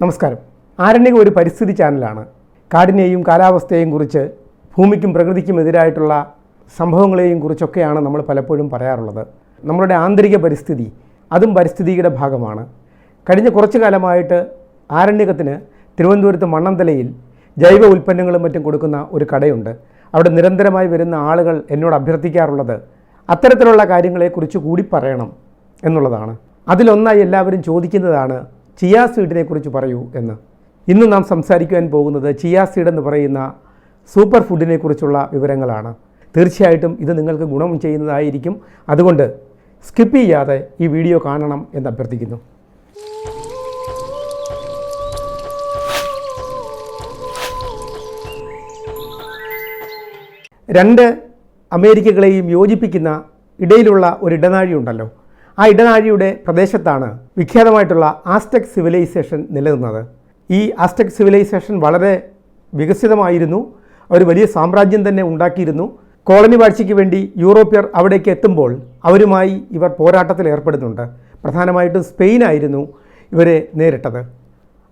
നമസ്കാരം. ആരണ്യകം ഒരു പരിസ്ഥിതി ചാനലാണ്. കാടിനെയും കാലാവസ്ഥയെയും കുറിച്ച് ഭൂമിക്കും പ്രകൃതിക്കും എതിരായിട്ടുള്ള സംഭവങ്ങളെയും കുറിച്ചൊക്കെയാണ് നമ്മൾ പലപ്പോഴും പറയാറുള്ളത്. നമ്മളുടെ ആന്തരിക പരിസ്ഥിതി അതും പരിസ്ഥിതിയുടെ ഭാഗമാണ്. കഴിഞ്ഞ കുറച്ചു കാലമായിട്ട് ആരണ്യകത്തിന് തിരുവനന്തപുരത്ത് മണ്ണന്തലയിൽ ജൈവ ഉൽപ്പന്നങ്ങളും മറ്റും കൊടുക്കുന്ന ഒരു കടയുണ്ട്. അവിടെ നിരന്തരമായി വരുന്ന ആളുകൾ എന്നോട് അഭ്യർത്ഥിക്കാറുള്ളത് അത്തരത്തിലുള്ള കാര്യങ്ങളെക്കുറിച്ച് കൂടി പറയണം എന്നുള്ളതാണ്. അതിലൊന്നായി എല്ലാവരും ചോദിക്കുന്നതാണ് ചിയാ സീഡിനെ കുറിച്ച് പറയൂ എന്ന്. ഇന്ന് നാം സംസാരിക്കുവാൻ പോകുന്നത് ചിയാ സീഡ് എന്ന് പറയുന്ന സൂപ്പർ ഫുഡിനെ കുറിച്ചുള്ള വിവരങ്ങളാണ്. തീർച്ചയായിട്ടും ഇത് നിങ്ങൾക്ക് ഗുണം ചെയ്യുന്നതായിരിക്കും. അതുകൊണ്ട് സ്കിപ്പ് ചെയ്യാതെ ഈ വീഡിയോ കാണണം എന്ന് അഭ്യർത്ഥിക്കുന്നു. രണ്ട് അമേരിക്കകളെയും യോജിപ്പിക്കുന്ന ഇടയിലുള്ള ഒരു ഇടനാഴി ഉണ്ടല്ലോ. ആ ഇടനാഴിയുടെ പ്രദേശത്താണ് വിഖ്യാതമായിട്ടുള്ള ആസ്റ്റെക് സിവിലൈസേഷൻ നിലനിന്നത്. ഈ ആസ്റ്റെക് സിവിലൈസേഷൻ വളരെ വികസിതമായിരുന്നു. അവർ വലിയ സാമ്രാജ്യം തന്നെ ഉണ്ടാക്കിയിരുന്നു. കോളനി വാഴ്ചയ്ക്ക് വേണ്ടി യൂറോപ്യർ അവിടേക്ക് എത്തുമ്പോൾ അവരുമായി ഇവർ പോരാട്ടത്തിൽ ഏർപ്പെടുന്നുണ്ട്. പ്രധാനമായിട്ടും സ്പെയിനായിരുന്നു ഇവരെ നേരിട്ടത്.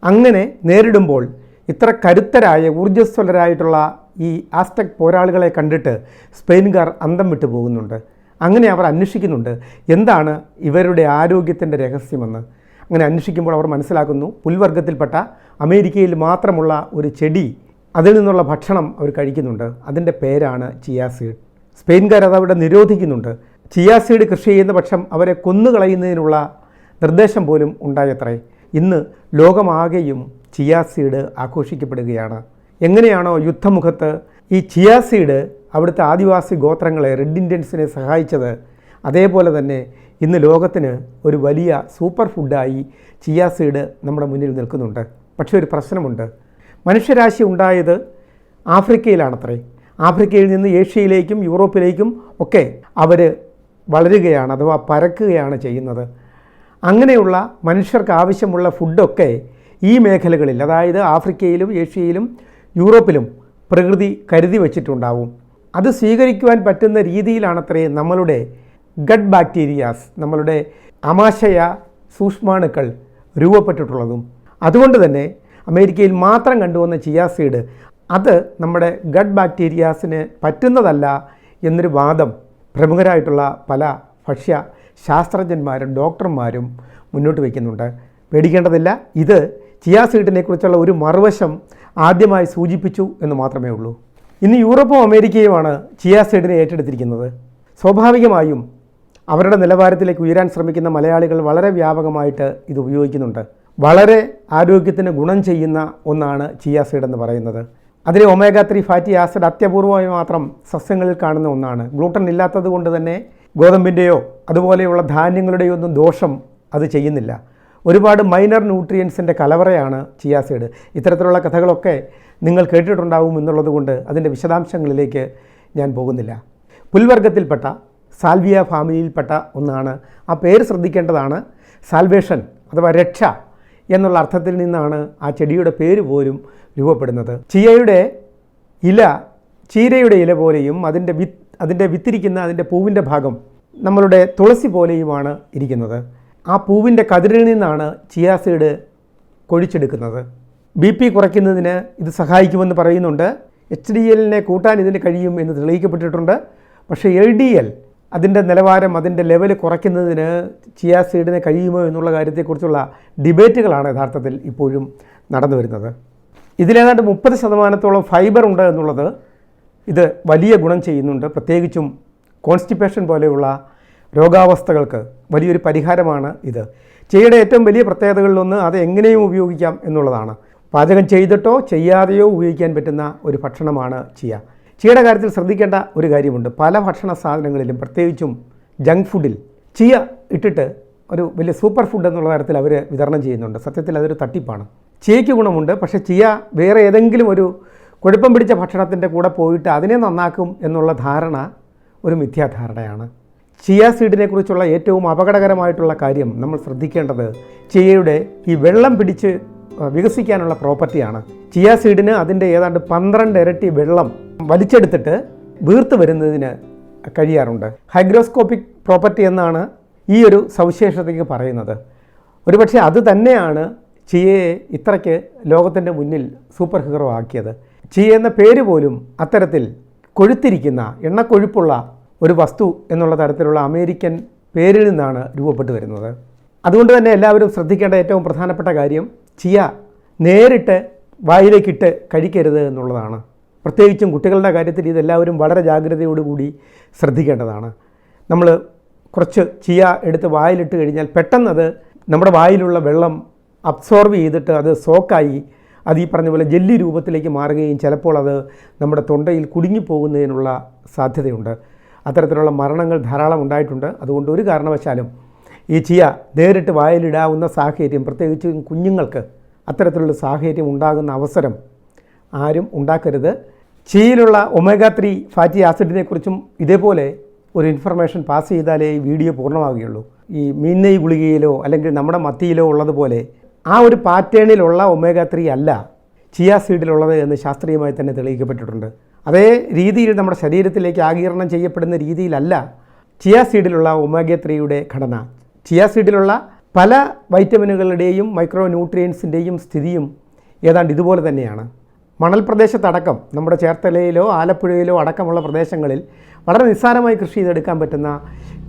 അങ്ങനെ നേരിടുമ്പോൾ ഇത്ര കരുത്തരായ ഊർജസ്വലരായിട്ടുള്ള ഈ ആസ്റ്റക് പോരാളികളെ കണ്ടിട്ട് സ്പെയിൻകാർ അന്തം വിട്ടു പോകുന്നുണ്ട് അങ്ങനെ അവർ അന്വേഷിക്കുന്നുണ്ട്. എന്താണ് ഇവരുടെ ആരോഗ്യത്തിന്റെ രഹസ്യമെന്ന്? അങ്ങനെ അന്വേഷിക്കുമ്പോൾ അവർ മനസ്സിലാക്കുന്നു പുൽവർഗത്തിൽപ്പെട്ട അമേരിക്കയിൽ മാത്രമുള്ള ഒരു ചെടി അതിൽ നിന്നുള്ള ഭക്ഷണം അവർ കഴിക്കുന്നുണ്ട്. അതിന്റെ പേരാണ് ചിയാസീഡ് സ്പെയിൻകാർ അത് അവിടെ നിരോധിക്കുന്നുണ്ട്. ചിയാസീഡ് കൃഷി ചെയ്യുന്ന പക്ഷം അവരെ കൊന്നുകളയുന്നതിനുള്ള നിർദ്ദേശം പോലും ഉണ്ടായത്രേ. ഇന്ന് ലോകമാകെയും ചിയാസീഡ് ആഘോഷിക്കപ്പെടുകയാണ്. എങ്ങനെയാണോ യുദ്ധമുഖത്ത് ഈ ചിയാ സീഡ് അവിടുത്തെ ആദിവാസി ഗോത്രങ്ങളെ റെഡ് ഇന്ത്യൻസിനെ സഹായിച്ചത്. അതേപോലെ തന്നെ ഇന്ന് ലോകത്തിന് ഒരു വലിയ സൂപ്പർ ഫുഡായി ചിയാ സീഡ് നമ്മുടെ മുന്നിൽ നിൽക്കുന്നുണ്ട്. പക്ഷേ ഒരു പ്രശ്നമുണ്ട്. മനുഷ്യരാശി ഉണ്ടായത് ആഫ്രിക്കയിലാണത്രേ. ആഫ്രിക്കയിൽ നിന്ന് ഏഷ്യയിലേക്കും യൂറോപ്പിലേക്കും ഒക്കെ അവർ വളരുകയാണ് അഥവാ പരക്കുകയാണ് ചെയ്യുന്നത്. അങ്ങനെയുള്ള മനുഷ്യർക്ക് ആവശ്യമുള്ള ഫുഡൊക്കെ ഈ മേഖലകളിൽ അതായത് ആഫ്രിക്കയിലും ഏഷ്യയിലും യൂറോപ്പിലും പ്രകൃതി കരുതി വച്ചിട്ടുണ്ടാവും. അത് സ്വീകരിക്കുവാൻ പറ്റുന്ന രീതിയിലാണത്രേ നമ്മളുടെ ഗഡ് ബാക്ടീരിയാസ് നമ്മളുടെ അമാശയ സൂക്ഷ്മാണുക്കൾ രൂപപ്പെട്ടിട്ടുള്ളതും. അതുകൊണ്ട് തന്നെ അമേരിക്കയിൽ മാത്രം കണ്ടുവന്ന ചിയാസീഡ് അത് നമ്മുടെ ഗഡ് ബാക്ടീരിയാസിന് പറ്റുന്നതല്ല എന്നൊരു വാദം പ്രമുഖരായിട്ടുള്ള പല ഭക്ഷ്യ ശാസ്ത്രജ്ഞന്മാരും ഡോക്ടർമാരും മുന്നോട്ട് വയ്ക്കുന്നുണ്ട്. പേടിക്കേണ്ടതില്ല ഇത് ചിയാസീഡിനെക്കുറിച്ചുള്ള സീഡിനെ കുറിച്ചുള്ള ഒരു മറുവശം ആദ്യമായി സൂചിപ്പിച്ചു എന്ന് മാത്രമേ ഉള്ളൂ. ഇന്ന് യൂറോപ്പും അമേരിക്കയുമാണ് ചിയാ സീഡിനെ ഏറ്റെടുത്തിരിക്കുന്നത്. സ്വാഭാവികമായും അവരുടെ നിലവാരത്തിലേക്ക് ഉയരാൻ ശ്രമിക്കുന്ന മലയാളികൾ വളരെ വ്യാപകമായിട്ട് ഇത് ഉപയോഗിക്കുന്നുണ്ട്. വളരെ ആരോഗ്യത്തിന് ഗുണം ചെയ്യുന്ന ഒന്നാണ് ചിയാ സീഡ് എന്ന് പറയുന്നത്. അതിലെ ഒമേഗ ത്രീ ഫാറ്റി ആസിഡ് അത്യപൂർവമായി മാത്രം സസ്യങ്ങളിൽ കാണുന്ന ഒന്നാണ്. ഗ്ലൂട്ടൻ ഇല്ലാത്തത് കൊണ്ട് തന്നെ ഗോതമ്പിന്റെയോ അതുപോലെയുള്ള ധാന്യങ്ങളുടെയോ ഒന്നും ദോഷം അത് ചെയ്യുന്നില്ല. ഒരുപാട് മൈനർ ന്യൂട്രിയൻസിന്റെ കലവറയാണ് ചിയാ സീഡ്. ഇത്തരത്തിലുള്ള കഥകളൊക്കെ നിങ്ങൾ കേട്ടിട്ടുണ്ടാവും എന്നുള്ളത് കൊണ്ട് അതിന്റെ വിശദാംശങ്ങളിലേക്ക് ഞാൻ പോകുന്നില്ല. പുൽവർഗത്തിൽപ്പെട്ട സാൽവിയ ഫാമിലിയിൽപ്പെട്ട ഒന്നാണ്. ആ പേര് ശ്രദ്ധിക്കേണ്ടതാണ്. സാൽവേഷൻ അഥവാ രക്ഷ എന്നുള്ള അർത്ഥത്തിൽ നിന്നാണ് ആ ചെടിയുടെ പേര് പോലും രൂപപ്പെടുന്നത്. ചീയയുടെ ഇല ചീരയുടെ ഇല പോലെയും അതിന്റെ വിത്ത് അതിന്റെ വിത്തിരിക്കുന്ന അതിന്റെ പൂവിന്റെ ഭാഗം നമ്മളുടെ തുളസി പോലെയുമാണ് ഇരിക്കുന്നത്. ആ പൂവിന്റെ കതിരിൽ നിന്നാണ് ചിയാ സീഡ് കൊഴിച്ചെടുക്കുന്നത്. ബി പി കുറയ്ക്കുന്നതിന് ഇത് സഹായിക്കുമെന്ന് പറയുന്നുണ്ട്. എച്ച് ഡി എല്ലിനെ കൂട്ടാൻ ഇതിന് കഴിയും എന്ന് തെളിയിക്കപ്പെട്ടിട്ടുണ്ട്. പക്ഷേ എൽ ഡി എൽ അതിന്റെ നിലവാരം അതിന്റെ ലെവൽ കുറയ്ക്കുന്നതിന് ചിയാ സീഡിന് കഴിയുമോ എന്നുള്ള കാര്യത്തെക്കുറിച്ചുള്ള ഡിബേറ്റുകളാണ് യഥാർത്ഥത്തിൽ ഇപ്പോഴും നടന്നു വരുന്നത്. ഇതിലേതാണ്ട് മുപ്പത് ശതമാനത്തോളം ഫൈബർ ഉണ്ട് എന്നുള്ളത് ഇത് വലിയ ഗുണം ചെയ്യുന്നുണ്ട്. പ്രത്യേകിച്ചും കോൺസ്റ്റിപ്പേഷൻ പോലെയുള്ള രോഗാവസ്ഥകൾക്ക് വലിയൊരു പരിഹാരമാണ് ഇത്. ചെയ്യുടെ ഏറ്റവും വലിയ പ്രത്യേകതകളിലൊന്ന് അത് എങ്ങനെയും ഉപയോഗിക്കാം എന്നുള്ളതാണ്. പാചകം ചെയ്തിട്ടോ ചെയ്യാതെയോ ഉപയോഗിക്കാൻ പറ്റുന്ന ഒരു ഭക്ഷണമാണ് ചിയ. ചിയയുടെ കാര്യത്തിൽ ശ്രദ്ധിക്കേണ്ട ഒരു കാര്യമുണ്ട്. പല ഭക്ഷണ സാധനങ്ങളിലും പ്രത്യേകിച്ചും ജങ്ക് ഫുഡിൽ ചിയ ഇട്ടിട്ട് ഒരു വലിയ സൂപ്പർ ഫുഡ് എന്നുള്ള തരത്തിൽ അവർ വിതരണം ചെയ്യുന്നുണ്ട്. സത്യത്തിൽ അതൊരു തട്ടിപ്പാണ്. ചിയയ്ക്ക് ഗുണമുണ്ട്. പക്ഷേ ചിയ വേറെ ഏതെങ്കിലും ഒരു കുഴപ്പം പിടിച്ച ഭക്ഷണത്തിന്റെ കൂടെ പോയിട്ട് അതിനെ നന്നാക്കും എന്നുള്ള ധാരണ ഒരു മിഥ്യാധാരണയാണ്. ചിയ സീഡിനെക്കുറിച്ചുള്ള ഏറ്റവും അപകടകരമായിട്ടുള്ള കാര്യം നമ്മൾ ശ്രദ്ധിക്കേണ്ടത് ചിയയുടെ ഈ വെള്ളം പിടിച്ച് വികസിക്കാനുള്ള പ്രോപ്പർട്ടിയാണ്. ചിയ സീഡിന് അതിന്റെ ഏതാണ്ട് പന്ത്രണ്ട് ഇരട്ടി വെള്ളം വലിച്ചെടുത്തിട്ട് വീർത്ത് വരുന്നതിന് കഴിയാറുണ്ട്. ഹൈഗ്രോസ്കോപ്പിക് പ്രോപ്പർട്ടി എന്നാണ് ഈ ഒരു സവിശേഷതയ്ക്ക് പറയുന്നത്. ഒരുപക്ഷെ അത് തന്നെയാണ് ചിയയെ ഇത്രയ്ക്ക് ലോകത്തിന്റെ മുന്നിൽ സൂപ്പർ ഹീറോ ആക്കിയത്. ചിയ എന്ന പേര് പോലും അത്തരത്തിൽ കൊഴുത്തിരിക്കുന്ന എണ്ണക്കൊഴുപ്പുള്ള ഒരു വസ്തു എന്നുള്ള തരത്തിലുള്ള അമേരിക്കൻ പേരിൽ നിന്നാണ് രൂപപ്പെട്ടു വരുന്നത്. അതുകൊണ്ട് തന്നെ എല്ലാവരും ശ്രദ്ധിക്കേണ്ട ഏറ്റവും പ്രധാനപ്പെട്ട കാര്യം ചിയ നേരിട്ട് വായിലേക്കിട്ട് കഴിക്കരുത് എന്നുള്ളതാണ്. പ്രത്യേകിച്ചും കുട്ടികളുടെ കാര്യത്തിൽ ഇതെല്ലാവരും വളരെ ജാഗ്രതയോടുകൂടി ശ്രദ്ധിക്കേണ്ടതാണ്. നമ്മൾ കുറച്ച് ചിയ എടുത്ത് വായിലിട്ട് കഴിഞ്ഞാൽ പെട്ടെന്നത് നമ്മുടെ വായിലുള്ള വെള്ളം അബ്സോർവ് ചെയ്തിട്ട് അത് സോക്കായി അത് ഈ പറഞ്ഞ പോലെ ജെല്ലി രൂപത്തിലേക്ക് മാറുകയും ചിലപ്പോൾ അത് നമ്മുടെ തൊണ്ടയിൽ കുടുങ്ങി പോകുന്നതിനുള്ള സാധ്യതയുണ്ട്. അത്തരത്തിലുള്ള മരണങ്ങൾ ധാരാളം ഉണ്ടായിട്ടുണ്ട്. അതുകൊണ്ട് ഒരു കാരണവശാലും ഈ ചിയ നേരിട്ട് വായിലിടാവുന്ന സാഹചര്യം പ്രത്യേകിച്ച് കുഞ്ഞുങ്ങൾക്ക് അത്തരത്തിലുള്ള സാഹചര്യം ഉണ്ടാകുന്ന അവസരം ആരും ഉണ്ടാക്കരുത്. ചീയിലുള്ള ഒമേഗ ത്രീ ഫാറ്റി ആസിഡിനെ കുറിച്ചും ഇതേപോലെ ഒരു ഇൻഫർമേഷൻ പാസ് ചെയ്താലേ ഈ വീഡിയോ പൂർണമാവുകയുള്ളൂ. ഈ മീൻനെയ് ഗുളികയിലോ അല്ലെങ്കിൽ നമ്മുടെ മത്തിയിലോ ഉള്ളതുപോലെ ആ ഒരു പാറ്റേണിലുള്ള ഒമേഗ ത്രീ അല്ല ചിയ സീഡിലുള്ളത് എന്ന് ശാസ്ത്രീയമായി തന്നെ തെളിയിക്കപ്പെട്ടിട്ടുണ്ട്. അതേ രീതിയിൽ നമ്മുടെ ശരീരത്തിലേക്ക് ആകീരണം ചെയ്യപ്പെടുന്ന രീതിയിലല്ല ചിയ സീഡിലുള്ള ഒമേഗ ത്രീയുടെ ഘടന. ചിയ സീഡിലുള്ള പല വൈറ്റമിനുകളുടെയും മൈക്രോ ന്യൂട്രിയൻസിന്റെയും സ്ഥിതിയും ഏതാണ്ട് ഇതുപോലെ തന്നെയാണ്. മണൽ പ്രദേശത്തടക്കം നമ്മുടെ ചേർത്തലയിലോ ആലപ്പുഴയിലോ അടക്കമുള്ള പ്രദേശങ്ങളിൽ വളരെ നിസ്സാരമായി കൃഷി ചെയ്തെടുക്കാൻ പറ്റുന്ന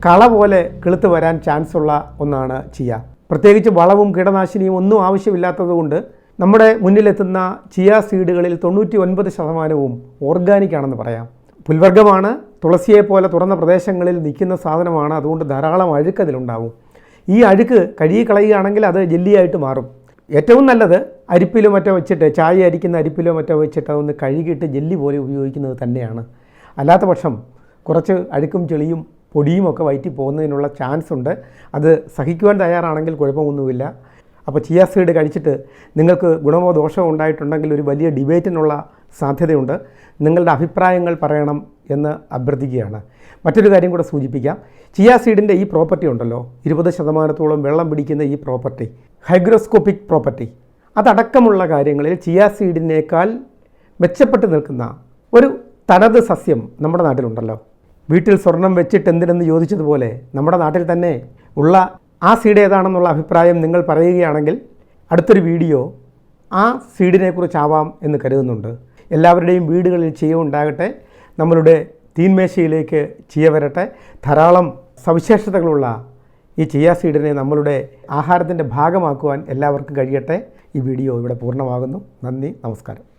കള പോലെ കിളുത്ത് വരാൻ ചാൻസ് ഉള്ള ഒന്നാണ് ചിയ പ്രത്യേകിച്ച് വളവും കീടനാശിനിയും ഒന്നും ആവശ്യമില്ലാത്തതുകൊണ്ട് നമ്മുടെ മുന്നിലെത്തുന്ന ചിയ സീഡുകളിൽ തൊണ്ണൂറ്റി ഒൻപത് ശതമാനവും ഓർഗാനിക് ആണെന്ന് പറയാം. പുൽവർഗമാണ് തുളസിയെ പോലെ തുറന്ന പ്രദേശങ്ങളിൽ നിൽക്കുന്ന സാധനമാണ് അതുകൊണ്ട് ധാരാളം അഴുക്ക് അതിലുണ്ടാവും. ഈ അഴുക്ക് കഴുകി കളയുകയാണെങ്കിൽ അത് ജെല്ലിയായിട്ട് മാറും. ഏറ്റവും നല്ലത് അരിപ്പിലോ മറ്റോ വെച്ചിട്ട് ചായ അരിക്കുന്ന അരിപ്പിലോ മറ്റോ വെച്ചിട്ട് അതൊന്ന് കഴുകിയിട്ട് ജെല്ലി പോലെ ഉപയോഗിക്കുന്നത് തന്നെയാണ്. അല്ലാത്ത പക്ഷം കുറച്ച് അഴുക്കും ചെളിയും പൊടിയുമൊക്കെ വയറ്റി പോകുന്നതിനുള്ള ചാൻസ് ഉണ്ട്. അത് സഹിക്കുവാൻ തയ്യാറാണെങ്കിൽ കുഴപ്പമൊന്നുമില്ല. അപ്പോൾ ചിയ സീഡ് കഴിച്ചിട്ട് നിങ്ങൾക്ക് ഗുണമോ ദോഷമോ ഉണ്ടായിട്ടുണ്ടെങ്കിൽ ഒരു വലിയ ഡിബേറ്റിനുള്ള സാധ്യതയുണ്ട്. നിങ്ങളുടെ അഭിപ്രായങ്ങൾ പറയണം എന്ന് അഭ്യർത്ഥിക്കുകയാണ്. മറ്റൊരു കാര്യം കൂടെ സൂചിപ്പിക്കാം. ചിയാ സീഡിന്റെ ഈ പ്രോപ്പർട്ടി ഉണ്ടല്ലോ. ഇരുപത് ശതമാനത്തോളം വെള്ളം പിടിക്കുന്ന ഈ പ്രോപ്പർട്ടി. Hygroscopic property. അതടക്കമുള്ള കാര്യങ്ങളിൽ ചിയാ സീഡിനേക്കാൾ മെച്ചപ്പെട്ട് നിൽക്കുന്ന ഒരു തനത് സസ്യം നമ്മുടെ നാട്ടിലുണ്ടല്ലോ. വീട്ടിൽ സ്വർണം വെച്ചിട്ട് എന്തിനെന്ന് ചോദിച്ചതുപോലെ നമ്മുടെ നാട്ടിൽ തന്നെ ഉള്ള ആ സീഡ് ഏതാണെന്നുള്ള അഭിപ്രായം നിങ്ങൾ പറയുകയാണെങ്കിൽ അടുത്തൊരു വീഡിയോ ആ സീഡിനെക്കുറിച്ചാവാം എന്ന് കരുതുന്നുണ്ട്. എല്ലാവരുടെയും വീടുകളിൽ ചിയ ഉണ്ടാകട്ടെ. നമ്മളുടെ തീന്മേശയിലേക്ക് ചിയ വരട്ടെ. ധാരാളം സവിശേഷതകളുള്ള ഈ ചിയ സീഡിനെ നമ്മളുടെ ആഹാരത്തിന്റെ ഭാഗമാക്കുവാൻ എല്ലാവർക്കും കഴിയട്ടെ. ഈ വീഡിയോ ഇവിടെ പൂർണമാകുന്നു. നന്ദി നമസ്കാരം.